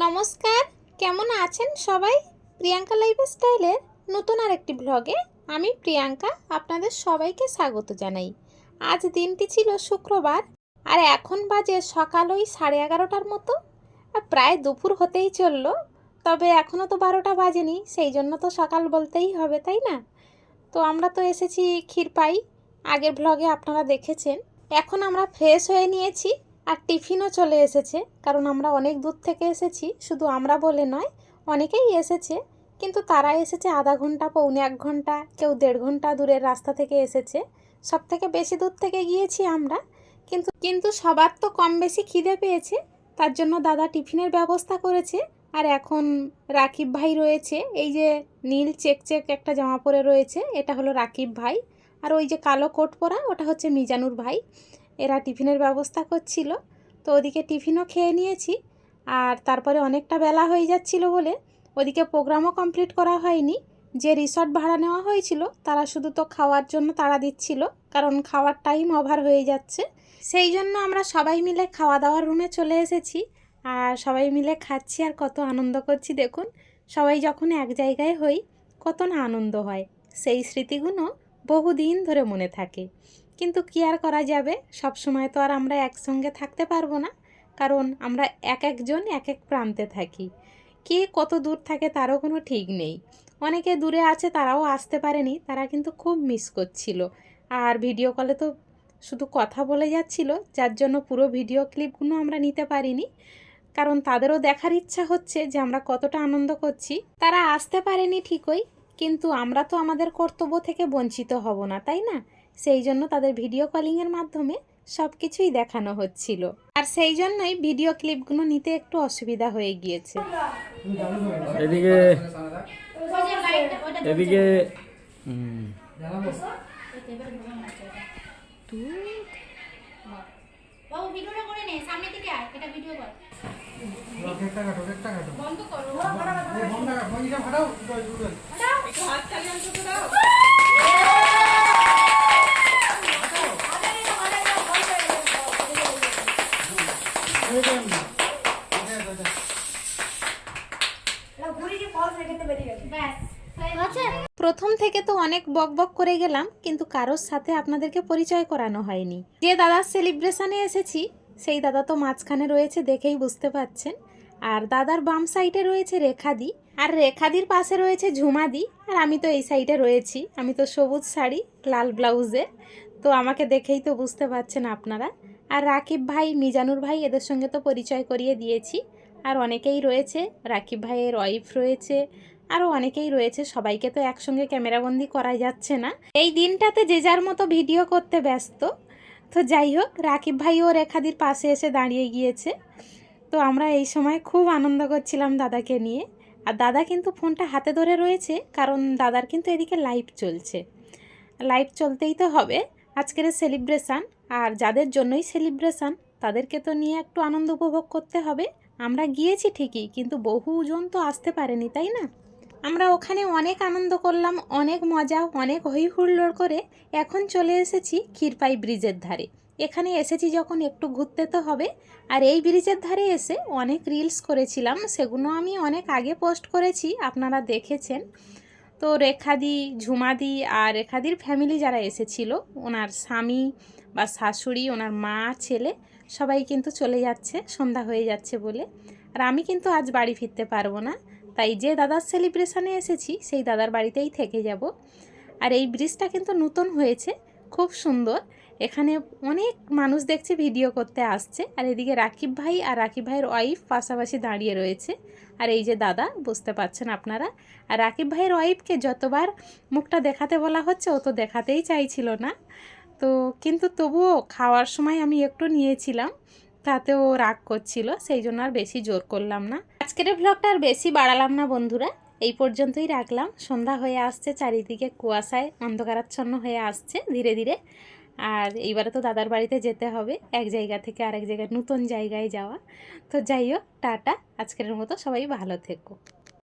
নমস্কার, কেমন আছেন সবাই? প্রিয়াঙ্কা লাইফ স্টাইলের নতুন আরেকটি ব্লগে আমি প্রিয়াঙ্কা আপনাদের সবাইকে স্বাগত জানাই। আজ দিনটি ছিল শুক্রবার, আর এখন বাজে সকাল ওই সাড়ে এগারোটার মতো। প্রায় দুপুর হতেই চলল, তবে এখনও তো বারোটা বাজেনি, সেই জন্য তো সকাল বলতেই হবে, তাই না? তো আমরা তো এসেছি ক্ষীরপাই, আগের ব্লগে আপনারা দেখেছেন। এখন আমরা ফ্রেশ হয়ে নিয়েছি আর টিফিনও চলে এসেছে, কারণ আমরা অনেক দূর থেকে এসেছি, শুধু আমরা বলে নয়, অনেকেই এসেছে, কিন্তু তারা এসেছে আধা ঘণ্টা, পৌনে এক ঘণ্টা, কেউ দেড় ঘণ্টা দূরের রাস্তা থেকে এসেছে। সব থেকে বেশি দূর থেকে গিয়েছি আমরা, কিন্তু কিন্তু সবার তো কম বেশি খিদে পেয়েছে, তার জন্য দাদা টিফিনের ব্যবস্থা করেছে, আর এখন রাকিব ভাই রয়েছে, এই যে নীল চেক চেক একটা জামা পরে রয়েছে, এটা হলো রাকিব ভাই, আর ওই যে কালো কোট পরা, ওটা হচ্ছে মিজানুর ভাই। এরা টিফিনের ব্যবস্থা করছিল। তো ওদিকে টিফিনও খেয়ে নিয়েছি। আর তারপরে অনেকটা বেলা হয়ে যাচ্ছিল বলে ওদিকে প্রোগ্রামও কমপ্লিট করা হয়নি। যে রিসর্ট ভাড়া নেওয়া হয়েছিল, তারা শুধু তো খাওয়ার জন্য তাড়া দিচ্ছিল, কারণ খাওয়ার টাইম ওভার হয়ে যাচ্ছে। সেই জন্য আমরা সবাই মিলে খাওয়া দাওয়ার রুমে চলে এসেছি। আর সবাই মিলে খাচ্ছি আর কত আনন্দ করছি, দেখুন। সবাই যখন এক জায়গায় হই, কত না আনন্দ হয়। সেই স্মৃতিগুলো বহুদিন ধরে মনে থাকে। কিন্তু কি আর করা যাবে? সব সময় তো আর আমরা একসঙ্গে থাকতে পারব না। কারণ আমরা এক একজন এক এক প্রান্তে থাকি। কে কত দূর থাকে তারও কোনো ঠিক নেই। অনেকে দূরে আছে তারাও আসতে পারেনি, তারা কিন্তু খুব মিস করছিল। আর ভিডিও কলে তো শুধু কথা বলে যাচ্ছিল, যার জন্য পুরো ভিডিও ক্লিপগুলো আমরা নিতে পারিনি। কারণ তাদেরও দেখার ইচ্ছা হচ্ছে যে আমরা কতটা আনন্দ করছি। তারা আসতে পারেনি ঠিকই, কিন্তু আমরা তো আমাদের কর্তব্য থেকে বঞ্চিত হব না, তাই না? সেই জন্য তাদের ভিডিও কলিংয়ের মাধ্যমে সব কিছুই দেখানো হচ্ছিল। আর সেই জন্যই ভিডিও ক্লিপগুলো নিতে একটু অসুবিধা হয়ে গিয়েছে। এদিকে এদিকে বাবু ভিডিওটা করে নে সামনে থেকে আয় এটা ভিডিও কর বন্ধ করো ব্যাস হয়ে গেছে প্রথম থেকে তো অনেক বক বক করে গেলাম, কিন্তু কারোর সাথে আপনাদেরকে পরিচয় করানো হয়নি। যে দাদার সেলিব্রেশনে এসেছি, সেই দাদা তো মাঝখানে রয়েছে দেখেই বুঝতে পাচ্ছেন। আর দাদার বাম সাইডে রয়েছে রেখাদি, আর রেখাদির পাশে রয়েছে ঝুমাদি, আর আমি তো এই সাইডে রয়েছি। আমি তো সবুজ শাড়ি, লাল ব্লাউজে তো আমাকে দেখেই তো বুঝতে পারছেন আপনারা। আর রাকিব ভাই, মিজানুর ভাই এদের সঙ্গে তো পরিচয় করিয়ে দিয়েছি। আর অনেকেই রয়েছে, রাকিব ভাইয়ের ওয়াইফ রয়েছে আরও অনেকেই রয়েছে। সবাইকে তো একসঙ্গে ক্যামেরাবন্দি করা যাচ্ছে না। এই দিনটাতে যে যার মতো ভিডিও করতে ব্যস্ত। তো যাই হোক, রাকিব ভাইও রেখাদির পাশে এসে দাঁড়িয়ে গিয়েছে। তো আমরা এই সময় খুব আনন্দ করছিলাম দাদাকে নিয়ে। আর দাদা কিন্তু ফোনটা হাতে ধরে রয়েছে, কারণ দাদার কিন্তু এদিকে লাইভ চলছে। লাইভ চলতেই তো হবে। আজকের সেলিব্রেশান আর যাদের জন্যই সেলিব্রেশান তাদেরকে তো নিয়ে একটু আনন্দ উপভোগ করতে হবে। আমরা গিয়েছি ঠিকই, কিন্তু বহুজন তো আসতে পারেনি, তাই না? আমরা ওখানে অনেক আনন্দ করলাম, অনেক মজা, অনেক হই হুল্লোড় করে এখন চলে এসেছি ক্ষীরপাই ব্রিজের ধারে। এখানে এসেছি যখন একটু ঘুরতে তো হবে, আর এই ব্রিজের ধারে এসে অনেক রিলস করেছিলাম, সেগুলো আমি অনেক আগে পোস্ট করেছি, আপনারা দেখেছেন। তো রেখাদি, ঝুমাদি আর রেখাদির ফ্যামিলি যারা এসেছিল, ওনার স্বামী বা শাশুড়ি, ওনার মা, ছেলে, সবাই কিন্তু চলে যাচ্ছে, সন্ধ্যা হয়ে যাচ্ছে বলে। আর আমি কিন্তু আজ বাড়ি ফিরতে পারব না, তাই যে দাদার সেলিব্রেশনে এসেছি, সেই দাদার বাড়িতেই থেকে যাব। আর এই ব্রিজটা কিন্তু নতুন হয়েছে, খুব সুন্দর। এখানে অনেক মানুষ দেখছে ভিডিও করতে আসছে। আর এদিকে রাকিব ভাই আর রাকিব ভাইয়ের ওয়াইফ পাশাপাশি দাঁড়িয়ে রয়েছে। আর এই যে দাদা, বুঝতে পারছেন আপনারা? আর রাকিব ভাইয়ের ওয়াইফকে যতবার মুখটা দেখাতে বলা হচ্ছে, ও তো দেখাতেই চাইছিল না। তো কিন্তু তবুও খাওয়ার সময় আমি একটু নিয়েছিলাম তাতে ও রাগ করছিল, সেই জন্য আর বেশি জোর করলাম না। আজকের ব্লগটা আর বেশি বাড়ালাম না বন্ধুরা। এই পর্যন্তই রাখলাম। সন্ধ্যা হয়ে আসছে, চারিদিকে কুয়াশায় অন্ধকারাচ্ছন্ন হয়ে আসছে ধীরে ধীরে। আর এইবারে তো দাদার বাড়িতে যেতে হবে। এক জায়গা থেকে আরেক জায়গায় নতুন জায়গায় যাওয়া। তো যাই হোক, টাটা। আজকের মতো সবাই ভালো থেকো।